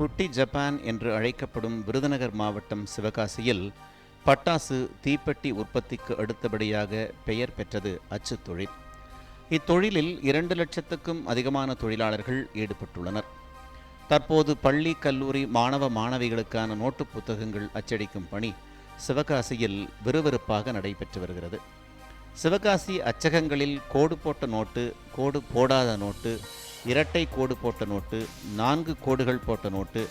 குட்டி ஜப்பான் என்று அழைக்கப்படும் விருதுநகர் மாவட்டம் சிவகாசியில் பட்டாசு தீப்பெட்டி உற்பத்திக்கு அடுத்தபடியாக பெயர் பெற்றது அச்சு தொழில் இத்தொழிலில் இரண்டு லட்சத்துக்கும் அதிகமான தொழிலாளர்கள் ஈடுபட்டுள்ளனர். தற்போது பள்ளி கல்லூரி மாணவ மாணவிகளுக்கான நோட்டு புத்தகங்கள் அச்சடிக்கும் பணி சிவகாசியில் விறுவிறுப்பாக நடைபெற்று வருகிறது. சிவகாசி அச்சகங்களில் கோடு போட்ட நோட்டு கோடு போடாத நோட்டு இரட்டை கோடு போட்ட நோட்டு நான்கு கோடுகள் போட்ட நோட்டு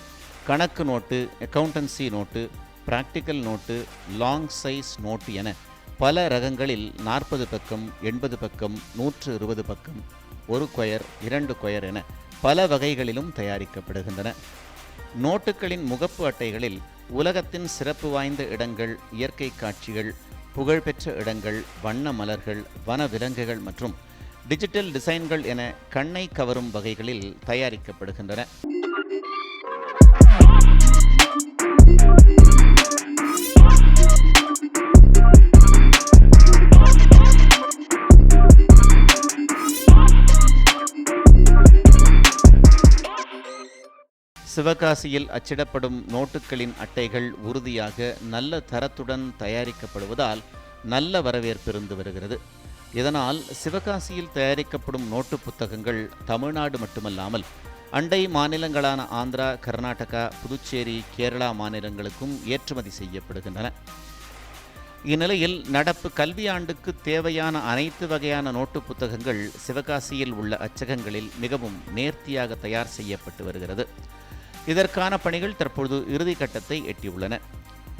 கணக்கு note accountancy note practical note long size note என பல ரகங்களில் நாற்பது பக்கம் எண்பது பக்கம் நூற்று இருபது பக்கம் ஒரு கொயர் இரண்டு கொயர் என பல வகைகளிலும் தயாரிக்கப்படுகின்றன. நோட்டுகளின் முகப்பு அட்டைகளில் உலகத்தின் சிறப்பு வாய்ந்த இடங்கள் இயற்கை காட்சிகள் புகழ்பெற்ற இடங்கள் வண்ண மலர்கள் வன விலங்குகள் மற்றும் டிஜிட்டல் டிசைன்கள் என கண்ணை கவரும் வகைகளில் தயாரிக்கப்படுகின்றன. சிவகாசியில் அச்சிடப்படும் நோட்டுகளின் அட்டைகள் உறுதியாக நல்ல தரத்துடன் தயாரிக்கப்படுவதால் நல்ல வரவேற்பு இருந்து வருகிறது. இதனால் சிவகாசியில் தயாரிக்கப்படும் நோட்டு புத்தகங்கள் தமிழ்நாடு மட்டுமல்லாமல் அண்டை மாநிலங்களான ஆந்திரா கர்நாடகா புதுச்சேரி கேரளா மாநிலங்களுக்கும் ஏற்றுமதி செய்யப்படுகின்றன. இந்நிலையில் நடப்பு கல்வியாண்டுக்கு தேவையான அனைத்து வகையான நோட்டு புத்தகங்கள் சிவகாசியில் உள்ள அச்சகங்களில் மிகவும் நேர்த்தியாக தயார் செய்யப்பட்டு வருகிறது. இதற்கான பணிகள் தற்பொழுது இறுதிக்கட்டத்தை எட்டியுள்ளன.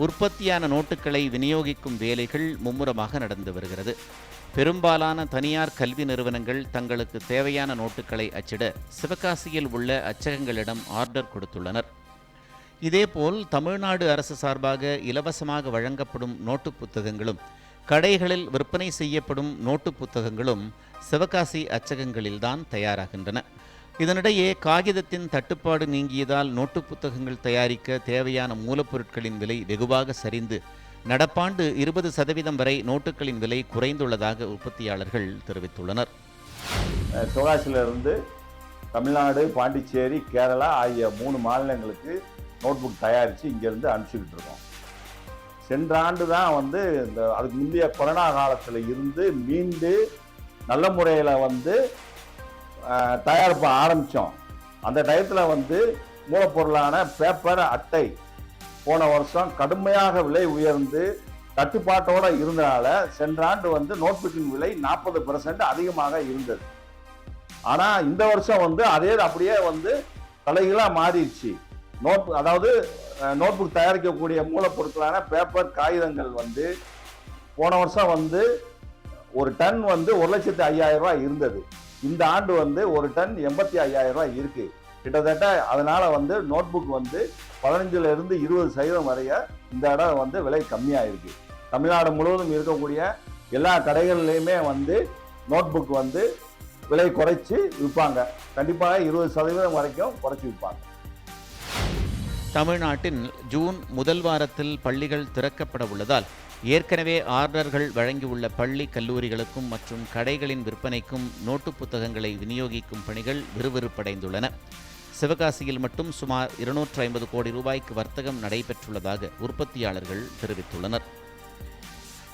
உற்பத்தியான நோட்டுகளை விநியோகிக்கும் வேலைகள் மும்முரமாக நடந்து வருகிறது. பெரும்பாலான தனியார் கல்வி நிறுவனங்கள் தங்களுக்கு தேவையான நோட்டுகளை அச்சிட சிவகாசியில் உள்ள அச்சகங்களிடம் ஆர்டர் கொடுத்துள்ளனர். இதேபோல் தமிழ்நாடு அரசு சார்பாக இலவசமாக வழங்கப்படும் நோட்டு புத்தகங்களும் கடைகளில் விற்பனை செய்யப்படும் நோட்டு புத்தகங்களும் சிவகாசி அச்சகங்களில்தான் தயாராகின்றன. இதனிடையே காகிதத்தின் தட்டுப்பாடு நீங்கியதால் நோட்டு புத்தகங்கள் தயாரிக்க தேவையான மூலப்பொருட்களின் விலை வெகுவாக சரிந்து நடப்பாண்டு இருபது சதவீதம் வரை நோட்டுகளின் விலை குறைந்துள்ளதாக உற்பத்தியாளர்கள் தெரிவித்துள்ளனர். சிவகாசியிலிருந்து தமிழ்நாடு பாண்டிச்சேரி கேரளா ஆகிய மூணு மாநிலங்களுக்கு நோட்புக் தயாரித்து இங்கேருந்து அனுப்பிச்சிக்கிட்டு இருக்கோம். சென்ற ஆண்டு தான் வந்து இந்த அதுக்கு முந்தைய கொரோனா காலத்தில் இருந்து மீண்டு நல்ல முறையில் வந்து தயாரிப்ப ஆரம்பித்தோம் அந்த டயத்தில் வந்து மூலப்பொருளான பேப்பர் அட்டை போன வருஷம் கடுமையாக விலை உயர்ந்து கட்டுப்பாட்டோடு இருந்தனால சென்ற ஆண்டு வந்து நோட்புக்கின் விலை நாற்பது பெர்சன்ட் அதிகமாக இருந்தது. ஆனால் இந்த வருஷம் வந்து அதே அப்படியே வந்து தலைகளாக மாறிடுச்சு. நோட் அதாவது நோட்புக் தயாரிக்கக்கூடிய மூலப்பொருட்களான பேப்பர் காகிதங்கள் வந்து போன வருஷம் வந்து ஒரு டன் வந்து ஒரு லட்சத்தி ஐயாயிரம் ரூபாய் இருந்தது. இந்த ஆண்டு வந்து ஒரு டன் எண்பத்தி ஐயாயிரம் ரூபாய் இருக்கு. கிட்டத்தட்ட அதனால வந்து நோட்புக் வந்து பதினஞ்சுல இருந்து இருபது சதவீதம் வரைய இந்த இடம் வந்து விலை கம்மியாக இருக்கு தமிழ்நாடு முழுவதும் இருக்கக்கூடிய எல்லா கடைகள்லையுமே வந்து நோட்புக் வந்து விலை குறைச்சி விற்பாங்க. கண்டிப்பாக இருபது சதவீதம் வரைக்கும் குறைச்சி விற்பாங்க. தமிழ்நாட்டின் ஜூன் முதல் வாரத்தில் பள்ளிகள் திறக்கப்பட உள்ளதால் ஏற்கனவே ஆர்டர்கள் வழங்கியுள்ள பள்ளி கல்லூரிகளுக்கும் மற்றும் கடைகளின் விற்பனைக்கும் நோட்டு புத்தகங்களை விநியோகிக்கும் பணிகள் விறுவிறுப்படைந்துள்ளன. சிவகாசியில் மட்டும் சுமார் இருநூற்று ஐம்பது கோடி ரூபாய்க்கு வர்த்தகம் நடைபெற்றுள்ளதாக உற்பத்தியாளர்கள் தெரிவித்துள்ளனர்.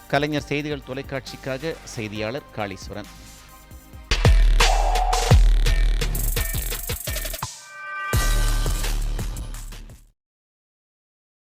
கலைஞர் செய்திகள் தொலைக்காட்சிக்காக செய்தியாளர் காளீஸ்வரன்.